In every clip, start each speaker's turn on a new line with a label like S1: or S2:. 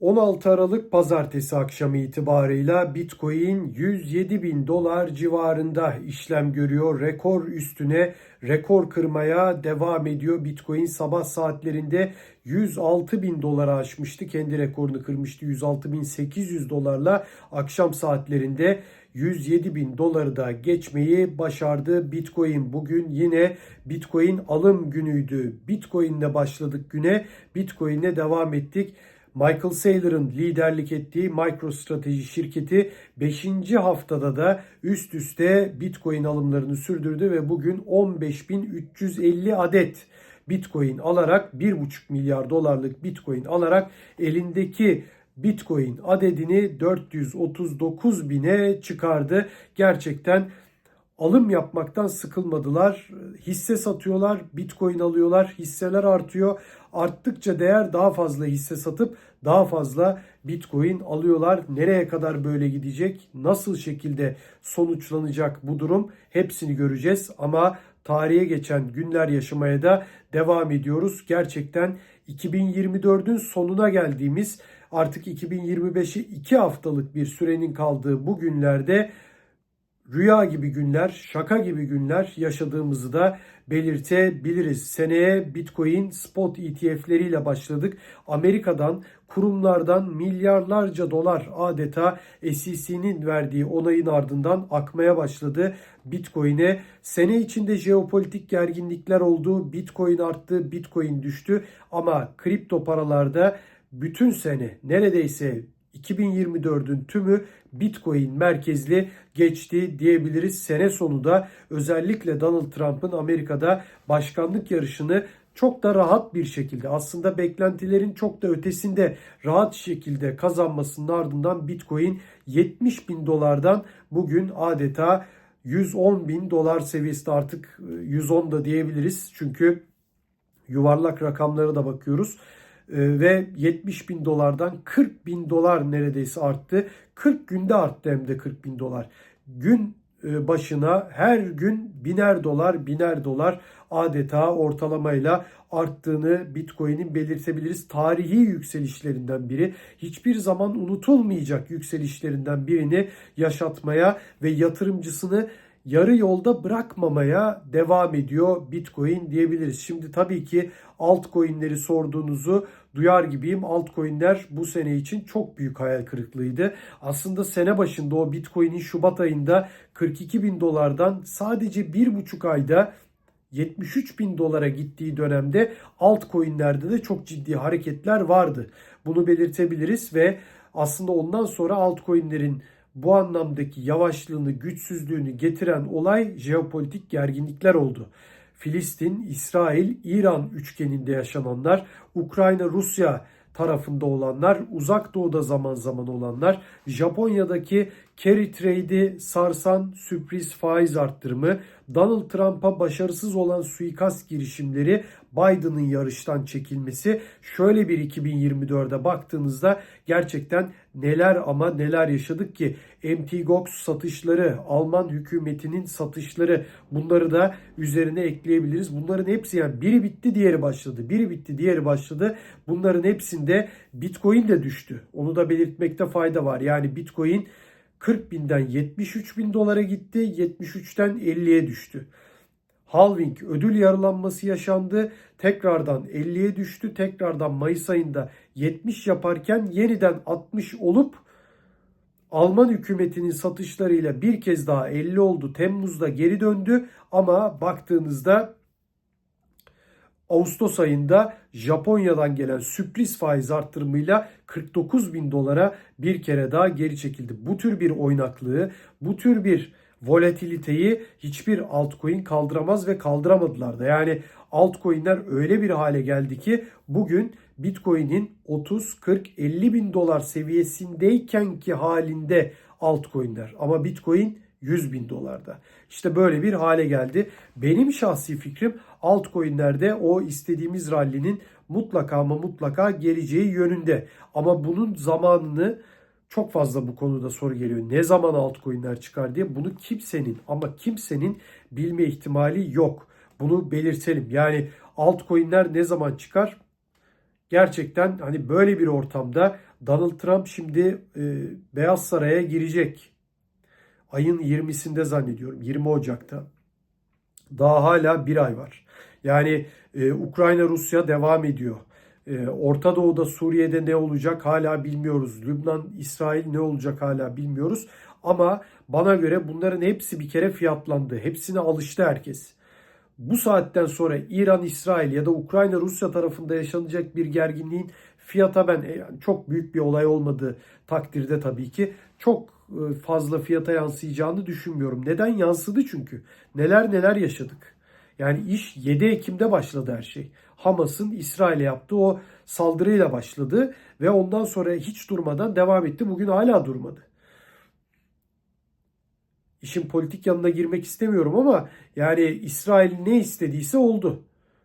S1: 16 Aralık pazartesi akşamı itibarıyla Bitcoin 107 bin dolar civarında işlem görüyor. Rekor üstüne rekor kırmaya devam ediyor. Bitcoin sabah saatlerinde 106 bin dolara aşmıştı. Kendi rekorunu kırmıştı 106 bin 800 dolarla. Akşam saatlerinde 107 bin doları da geçmeyi başardı. Bitcoin bugün yine Bitcoin alım günüydü. Bitcoin'le başladık güne. Bitcoin'le devam ettik. Michael Saylor'ın liderlik ettiği MicroStrateji şirketi 5. haftada da üst üste Bitcoin alımlarını sürdürdü ve bugün 15.350 adet Bitcoin alarak 1,5 milyar dolarlık Bitcoin alarak elindeki Bitcoin adedini 439 bine çıkardı. Gerçekten alım yapmaktan sıkılmadılar. Hisse satıyorlar, Bitcoin alıyorlar, hisseler artıyor. Arttıkça değer daha fazla hisse satıp daha fazla Bitcoin alıyorlar. Nereye kadar böyle gidecek? Nasıl şekilde sonuçlanacak bu durum? Hepsini göreceğiz ama tarihe geçen günler yaşamaya da devam ediyoruz. Gerçekten 2024'ün sonuna geldiğimiz artık 2025'i 2 haftalık bir sürenin kaldığı bu günlerde rüya gibi günler, şaka gibi günler yaşadığımızı da belirtebiliriz. Seneye Bitcoin spot ETF'leriyle başladık. Amerika'dan, kurumlardan milyarlarca dolar adeta SEC'nin verdiği onayın ardından akmaya başladı Bitcoin'e. Sene içinde jeopolitik gerginlikler oldu. Bitcoin arttı, Bitcoin düştü ama kripto paralarda bütün sene neredeyse 2024'ün tümü Bitcoin merkezli geçti diyebiliriz. Sene sonu da özellikle Donald Trump'ın Amerika'da başkanlık yarışını çok da rahat bir şekilde aslında beklentilerin çok da ötesinde rahat şekilde kazanmasının ardından Bitcoin 70 bin dolardan bugün adeta 110 bin dolar seviyesinde artık 110 da diyebiliriz. Çünkü yuvarlak rakamlara da bakıyoruz. Ee, ve 70 bin dolardan 40 bin dolar neredeyse arttı. 40 günde arttı hem de 40 bin dolar. Gün e, başına her gün biner dolar biner dolar adeta ortalamayla arttığını Bitcoin'in belirtebiliriz. Tarihi yükselişlerinden biri hiçbir zaman unutulmayacak yükselişlerinden birini yaşatmaya ve yatırımcısını yarı yolda bırakmamaya devam ediyor Bitcoin diyebiliriz. Şimdi tabii ki altcoin'leri sorduğunuzu duyar gibiyim. Altcoin'ler bu sene için çok büyük hayal kırıklığıydı. Aslında sene başında o Bitcoin'in Şubat ayında 42 bin dolardan sadece bir buçuk ayda 73 bin dolara gittiği dönemde altcoin'lerde de çok ciddi hareketler vardı. Bunu belirtebiliriz ve aslında ondan sonra altcoin'lerin bu anlamdaki yavaşlığını, güçsüzlüğünü getiren olay jeopolitik gerginlikler oldu. Filistin, İsrail, İran üçgeninde yaşananlar, Ukrayna, Rusya tarafında olanlar, uzak doğuda zaman zaman olanlar, Japonya'daki carry trade'i sarsan sürpriz faiz arttırımı, Donald Trump'a başarısız olan suikast girişimleri, Biden'ın yarıştan çekilmesi, şöyle bir 2024'e baktığınızda gerçekten neler ama neler yaşadık ki Mt. Gox satışları, Alman hükümetinin satışları bunları da üzerine ekleyebiliriz. Bunların hepsi yani biri bitti diğeri başladı. Biri bitti diğeri başladı. Bunların hepsinde Bitcoin de düştü. Onu da belirtmekte fayda var. Yani Bitcoin 40 binden 73 bin dolara gitti. 73'ten 50'ye düştü. Halving ödül yarılanması yaşandı. Tekrardan 50'ye düştü. Tekrardan Mayıs ayında 70 yaparken yeniden 60 olup Alman hükümetinin satışlarıyla bir kez daha 50 oldu. Temmuz'da geri döndü ama baktığınızda Ağustos ayında Japonya'dan gelen sürpriz faiz arttırımıyla 49 bin dolara bir kere daha geri çekildi. Bu tür bir oynaklığı, bu tür bir volatiliteyi hiçbir altcoin kaldıramaz ve kaldıramadılar da. Yani altcoin'ler öyle bir hale geldi ki bugün Bitcoin'in 30, 40, 50 bin dolar seviyesindeyken ki halinde altcoin'ler. Ama Bitcoin 100 bin dolarda. İşte böyle bir hale geldi. Benim şahsi fikrim altcoin'lerde o istediğimiz rallinin mutlaka ama mutlaka geleceği yönünde. Ama bunun zamanını çok fazla bu konuda soru geliyor. Ne zaman altcoin'ler çıkar diye bunu kimsenin ama kimsenin bilme ihtimali yok. Bunu belirtelim. Yani altcoin'ler ne zaman çıkar? gerçekten hani böyle bir ortamda Donald Trump şimdi e, Beyaz Saray'a girecek. Ayın 20'sinde zannediyorum 20 Ocak'ta. Daha hala bir ay var. Yani e, Ukrayna-Rusya devam ediyor. E, Orta Doğu'da Suriye'de ne olacak hala bilmiyoruz. Lübnan, İsrail ne olacak hala bilmiyoruz. Ama bana göre bunların hepsi bir kere fiyatlandı. Hepsine alıştı herkes. Bu saatten sonra İran, İsrail ya da Ukrayna, Rusya tarafında yaşanacak bir gerginliğin fiyata ben e, yani çok büyük bir olay olmadığı takdirde tabii ki çok fazla fiyata yansıyacağını düşünmüyorum. Neden yansıdı çünkü? Neler neler yaşadık. Yani iş 7 Ekim'de başladı her şey. Hamas'ın İsrail'e yaptığı o saldırıyla başladı ve ondan sonra hiç durmadan devam etti. Bugün hala durmadı. İşin politik yanına girmek istemiyorum ama yani İsrail ne istediyse oldu.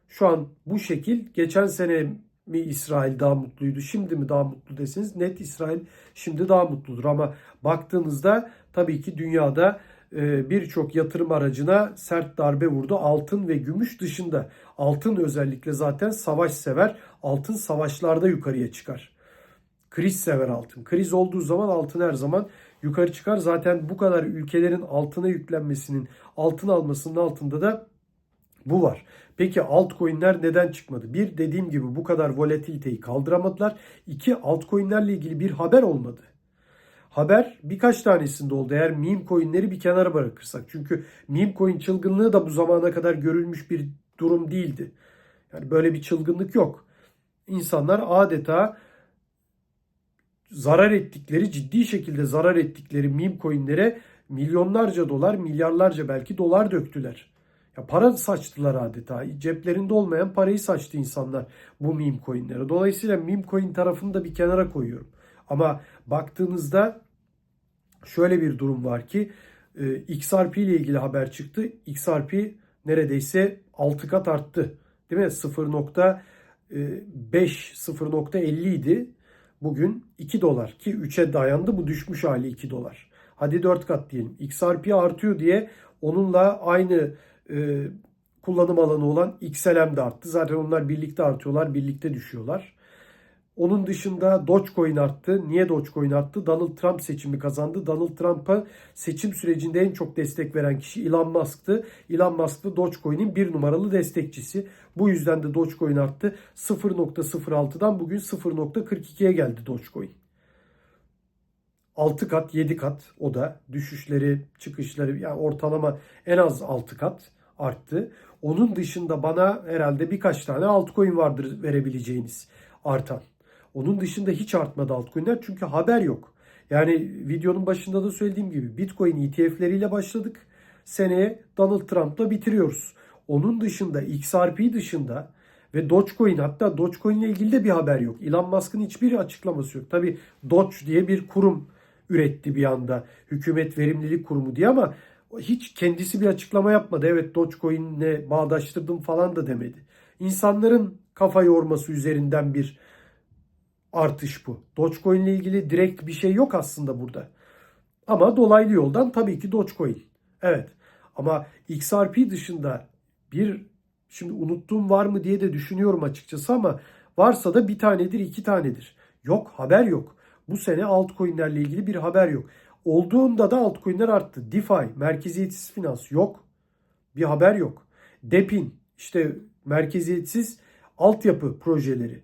S1: Şu an bu şekil geçen sene mi İsrail daha mutluydu, şimdi mi daha mutlu deseniz net İsrail şimdi daha mutludur. Ama baktığınızda tabii ki dünyada e, birçok yatırım aracına sert darbe vurdu. Altın ve gümüş dışında. Altın özellikle zaten savaş sever. Altın savaşlarda yukarıya çıkar. Kriz sever altın. Kriz olduğu zaman altın her zaman yukarı çıkar. Zaten bu kadar ülkelerin altına yüklenmesinin, altın almasının altında da bu var. Peki altcoin'ler neden çıkmadı? Bir dediğim gibi bu kadar volatiliteyi kaldıramadılar. İki altcoin'lerle ilgili bir haber olmadı. Haber birkaç tanesinde oldu. Eğer meme coin'leri bir kenara bırakırsak. Çünkü meme coin çılgınlığı da bu zamana kadar görülmüş bir durum değildi. Yani böyle bir çılgınlık yok. İnsanlar adeta zarar ettikleri, ciddi şekilde zarar ettikleri meme coin'lere milyonlarca dolar, milyarlarca belki dolar döktüler. Ya para saçtılar adeta. Ceplerinde olmayan parayı saçtı insanlar bu meme coin'lere. Dolayısıyla meme coin tarafını da bir kenara koyuyorum. Ama baktığınızda şöyle bir durum var ki e, XRP ile ilgili haber çıktı. XRP neredeyse 6 kat arttı. Değil mi? 0.5 0.50 idi. Bugün 2 dolar ki 3'e dayandı. Bu düşmüş hali 2 dolar. Hadi 4 kat diyelim. XRP artıyor diye onunla aynı e, kullanım alanı olan XLM de arttı. Zaten onlar birlikte artıyorlar, birlikte düşüyorlar. Onun dışında Dogecoin arttı. Niye Dogecoin arttı? Donald Trump seçimi kazandı. Donald Trump'a seçim sürecinde en çok destek veren kişi Elon Musk'tı. Elon Musk da Dogecoin'in bir numaralı destekçisi. Bu yüzden de Dogecoin arttı. 0.06'dan bugün 0.42'ye geldi Dogecoin. 6 kat 7 kat o da düşüşleri çıkışları yani ortalama en az 6 kat arttı. Onun dışında bana herhalde birkaç tane altcoin vardır verebileceğiniz artan. Onun dışında hiç artmadı altcoin'ler çünkü haber yok. Yani videonun başında da söylediğim gibi Bitcoin ETF'leriyle başladık. Seneye Donald Trump'la bitiriyoruz. Onun dışında XRP dışında ve Dogecoin hatta Dogecoin ile ilgili de bir haber yok. Elon Musk'ın hiçbir açıklaması yok. Tabi Doge diye bir kurum üretti bir anda. Hükümet Verimlilik Kurumu diye ama hiç kendisi bir açıklama yapmadı. Evet Dogecoin'le bağdaştırdım falan da demedi. İnsanların kafa yorması üzerinden bir artış bu. Dogecoin ile ilgili direkt bir şey yok aslında burada. Ama dolaylı yoldan tabii ki Dogecoin. Evet. Ama XRP dışında bir şimdi unuttuğum var mı diye de düşünüyorum açıkçası ama varsa da bir tanedir, iki tanedir. Yok, haber yok. Bu sene altcoin'lerle ilgili bir haber yok. Olduğunda da altcoin'ler arttı. DeFi, merkeziyetsiz finans yok. Bir haber yok. DePIN, işte merkeziyetsiz altyapı projeleri.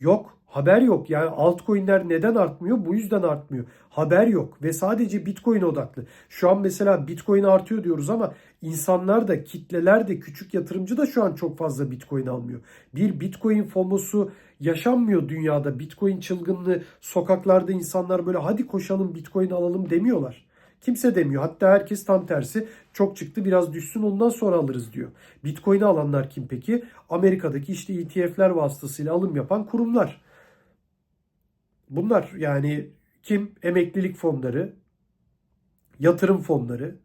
S1: Yok. Haber yok. Yani altcoin'ler neden artmıyor? Bu yüzden artmıyor. Haber yok ve sadece Bitcoin odaklı. Şu an mesela Bitcoin artıyor diyoruz ama insanlar da kitleler de küçük yatırımcı da şu an çok fazla Bitcoin almıyor. Bir Bitcoin FOMO'su yaşanmıyor dünyada. Bitcoin çılgınlığı sokaklarda insanlar böyle hadi koşalım Bitcoin alalım demiyorlar. Kimse demiyor. Hatta herkes tam tersi çok çıktı biraz düşsün ondan sonra alırız diyor. Bitcoin'i alanlar kim peki? Amerika'daki işte ETF'ler vasıtasıyla alım yapan kurumlar. Bunlar yani kim? Emeklilik fonları, yatırım fonları,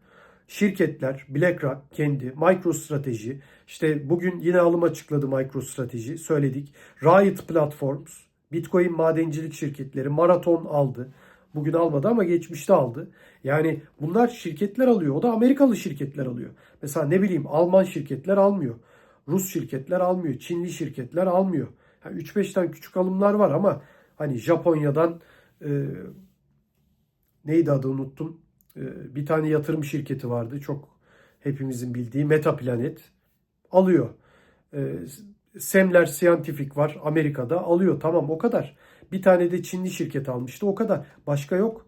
S1: şirketler, BlackRock kendi, MicroStrateji, işte bugün yine alım açıkladı MicroStrateji, söyledik. Riot Platforms, Bitcoin madencilik şirketleri, Marathon aldı. Bugün almadı ama geçmişte aldı. Yani bunlar şirketler alıyor. O da Amerikalı şirketler alıyor. Mesela ne bileyim Alman şirketler almıyor. Rus şirketler almıyor. Çinli şirketler almıyor. Ha, 3-5 tane küçük alımlar var ama hani Japonya'dan e, neydi adı unuttum. E, bir tane yatırım şirketi vardı. Çok hepimizin bildiği Metaplanet alıyor. E, Semler Scientific var Amerika'da alıyor. Tamam o kadar. Bir tane de Çinli şirket almıştı o kadar. Başka yok.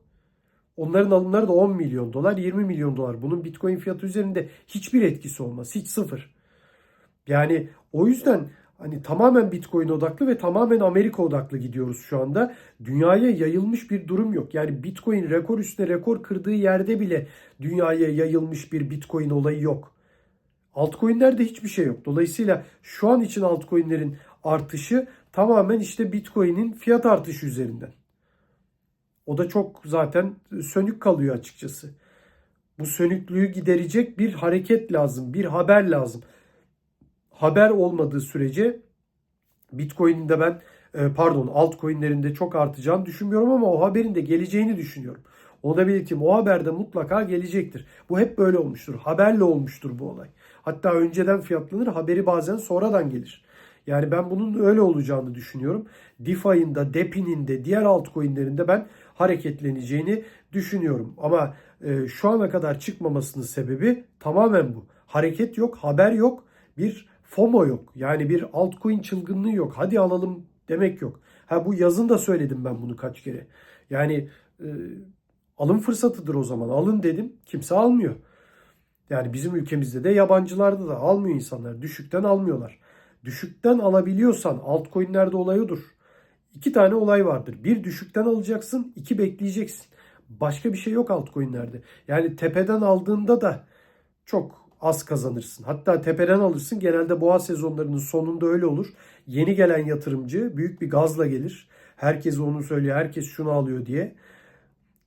S1: Onların alımları da 10 milyon dolar, 20 milyon dolar. Bunun Bitcoin fiyatı üzerinde hiçbir etkisi olmaz. Hiç sıfır. Yani o yüzden hani tamamen Bitcoin odaklı ve tamamen Amerika odaklı gidiyoruz şu anda. Dünyaya yayılmış bir durum yok. Yani Bitcoin rekor üstüne rekor kırdığı yerde bile dünyaya yayılmış bir Bitcoin olayı yok. Altcoin'lerde hiçbir şey yok. Dolayısıyla şu an için altcoin'lerin artışı tamamen işte Bitcoin'in fiyat artışı üzerinden. O da çok zaten sönük kalıyor açıkçası. Bu sönüklüğü giderecek bir hareket lazım, bir haber lazım. Haber olmadığı sürece Bitcoin'in de ben e, pardon altcoin'lerin de çok artacağını düşünmüyorum ama o haberin de geleceğini düşünüyorum. Onu da belirteyim. O haber de mutlaka gelecektir. Bu hep böyle olmuştur. Haberle olmuştur bu olay. Hatta önceden fiyatlanır, haberi bazen sonradan gelir. Yani ben bunun öyle olacağını düşünüyorum. DeFi'nin de, DePin'in de, diğer altcoin'lerin de ben hareketleneceğini düşünüyorum. Ama e, şu ana kadar çıkmamasının sebebi tamamen bu. Hareket yok, haber yok, bir FOMO yok. Yani bir altcoin çılgınlığı yok. Hadi alalım demek yok. Ha bu yazın da söyledim ben bunu kaç kere. Yani e, alım fırsatıdır o zaman. Alın dedim. Kimse almıyor. Yani bizim ülkemizde de yabancılarda da almıyor insanlar. Düşükten almıyorlar. Düşükten alabiliyorsan altcoin'lerde olay odur. İki tane olay vardır. Bir düşükten alacaksın, iki bekleyeceksin. Başka bir şey yok altcoin'lerde. Yani tepeden aldığında da çok az kazanırsın. Hatta tepeden alırsın. Genelde boğa sezonlarının sonunda öyle olur. Yeni gelen yatırımcı büyük bir gazla gelir. Herkes onu söylüyor, herkes şunu alıyor diye.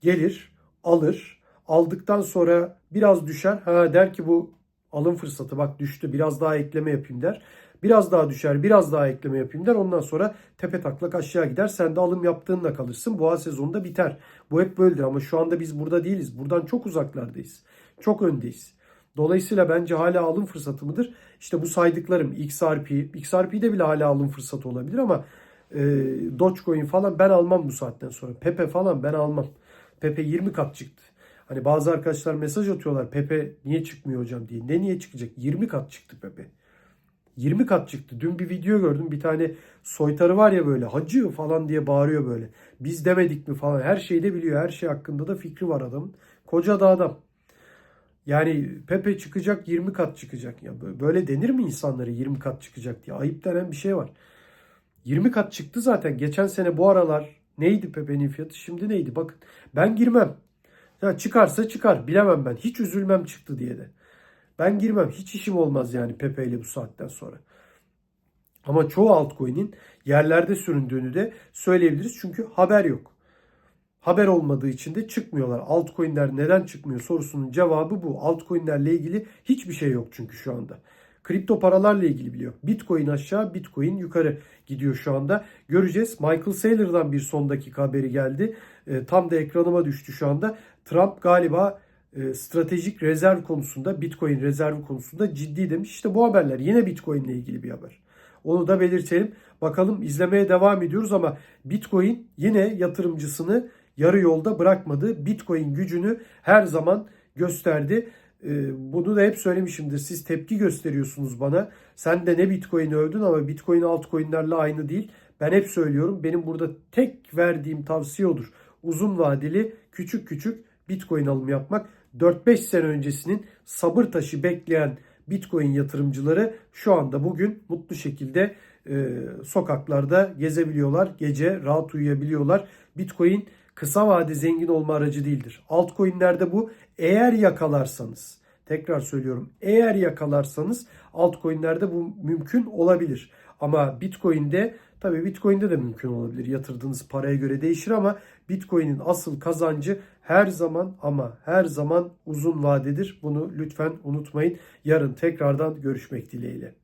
S1: Gelir, alır. Aldıktan sonra biraz düşer. Ha der ki bu alım fırsatı bak düştü biraz daha ekleme yapayım der. Biraz daha düşer, biraz daha ekleme yapayım der. Ondan sonra tepe taklak aşağı gider. Sen de alım yaptığınla kalırsın. Boğa sezonunda biter. Bu hep böyledir ama şu anda biz burada değiliz. Buradan çok uzaklardayız. Çok öndeyiz. Dolayısıyla bence hala alım fırsatı mıdır? İşte bu saydıklarım XRP, XRP'de bile hala alım fırsatı olabilir ama e, Dogecoin falan ben almam bu saatten sonra. Pepe falan ben almam. Pepe 20 kat çıktı. Hani bazı arkadaşlar mesaj atıyorlar Pepe niye çıkmıyor hocam diye. Ne niye çıkacak? 20 kat çıktı Pepe. 20 kat çıktı. Dün bir video gördüm. Bir tane soytarı var ya böyle hacı falan diye bağırıyor böyle. Biz demedik mi falan. Her şeyi de biliyor. Her şey hakkında da fikri var adamın. Koca da adam. Yani Pepe çıkacak 20 kat çıkacak. Ya böyle denir mi insanlara 20 kat çıkacak diye? Ayıp denen bir şey var. 20 kat çıktı zaten. Geçen sene bu aralar neydi Pepe'nin fiyatı? Şimdi neydi? Bakın ben girmem. Ya çıkarsa çıkar. Bilemem ben. Hiç üzülmem çıktı diye de. Ben girmem. Hiç işim olmaz yani Pepe ile bu saatten sonra. Ama çoğu altcoin'in yerlerde süründüğünü de söyleyebiliriz. Çünkü haber yok. Haber olmadığı için de çıkmıyorlar. Altcoin'ler neden çıkmıyor sorusunun cevabı bu. Altcoin'lerle ilgili hiçbir şey yok çünkü şu anda. Kripto paralarla ilgili biliyor. Bitcoin aşağı, Bitcoin yukarı gidiyor şu anda. Göreceğiz. Michael Saylor'dan bir son dakika haberi geldi. E, tam da ekranıma düştü şu anda. Trump galiba e, stratejik rezerv konusunda, Bitcoin rezervi konusunda ciddi demiş. İşte bu haberler yine Bitcoin ile ilgili bir haber. Onu da belirtelim. Bakalım izlemeye devam ediyoruz ama Bitcoin yine yatırımcısını yarı yolda bırakmadı. Bitcoin gücünü her zaman gösterdi. Ee, bunu da hep söylemişimdir. Siz tepki gösteriyorsunuz bana. Sen de ne Bitcoin övdün ama Bitcoin altcoin'lerle aynı değil. Ben hep söylüyorum. Benim burada tek verdiğim tavsiye odur. Uzun vadeli küçük küçük Bitcoin alım yapmak. 4-5 sene öncesinin sabır taşı bekleyen Bitcoin yatırımcıları şu anda bugün mutlu şekilde e, sokaklarda gezebiliyorlar. Gece rahat uyuyabiliyorlar. Bitcoin kısa vade zengin olma aracı değildir. Altcoin'lerde bu eğer yakalarsanız tekrar söylüyorum eğer yakalarsanız altcoin'lerde bu mümkün olabilir. Ama Bitcoin'de tabii Bitcoin'de de mümkün olabilir. Yatırdığınız paraya göre değişir ama Bitcoin'in asıl kazancı her zaman ama her zaman uzun vadedir. Bunu lütfen unutmayın. Yarın tekrardan görüşmek dileğiyle.